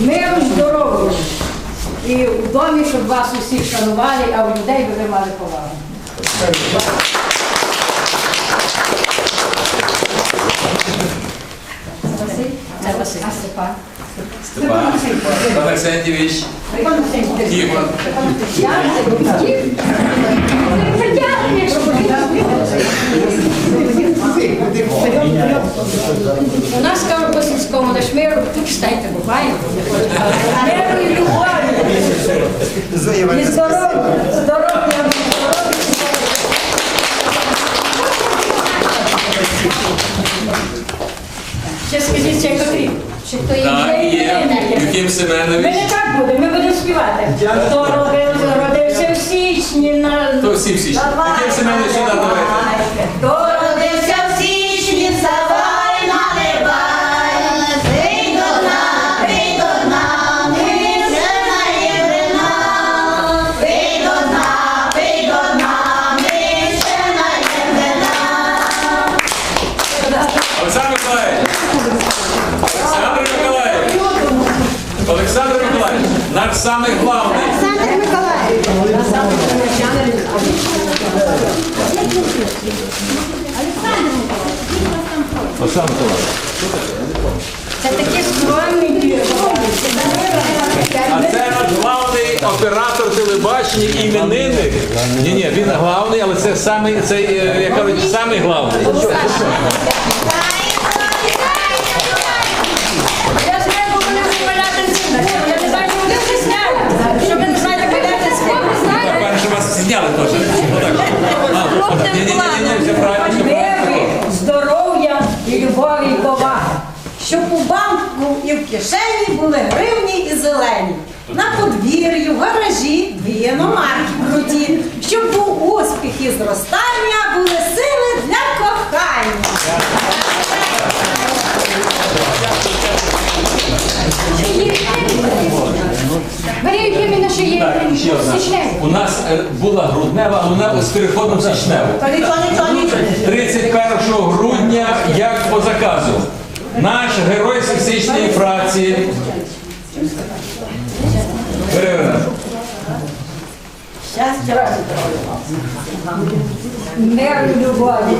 Миру, здоров'я. І в домі, щоб вас усіх шанували, а в людей ви мали повагу. Василь? Це Василь. А Степан? Степан Олександрович, Тихо. Я це був. У нас кажуть по сільському лиш миру, тут читайте, буває. Миру і любові. І здоров'я, здоров'я, Ще скажіть, чи котрі? Чи хто є? Так, Є іменинники. Ми не так будемо, ми будемо співати. Хто родився, родився в січні на... Хто всі всі? Юхим Семенович сюди давайте. Олександр Миколаївич. Наш самий главний. Олександр Миколаївич. Це такі скромні А це наш главний оператор телебачення іменинник. Ні, ні, він главний, але це самий, це, е, як кажуть, самий главний. Я знаю, бо вони виявляти цим. Я не знаю, що вони вже сняли. Що ви не знаєте, кидати з кого ви знаєте? Перше вас зняли теж. Отак. А, отак. Ні, ні, ні, ні, все правильно, все правильно. Миру, здоров'я і любові і поваги. Щоб у банку і в кишені були гривні і зелені. На подвір'ю, в гаражі дві іномарки круті. Щоб був успіх і зростання, були сили для кохання. Марія Євгенівна ще є Так, ще одна. У нас е, була груднева, а вона з переходом січневу. Та нічого. 31 грудня, як по заказу, наш герой сексичної фракції. Щастя. Миру і любові.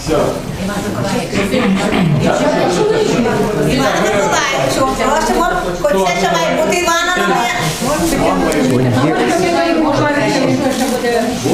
Все. Іван Миколаївичу, просимо, хоч це має бути Івана на мене. Amen.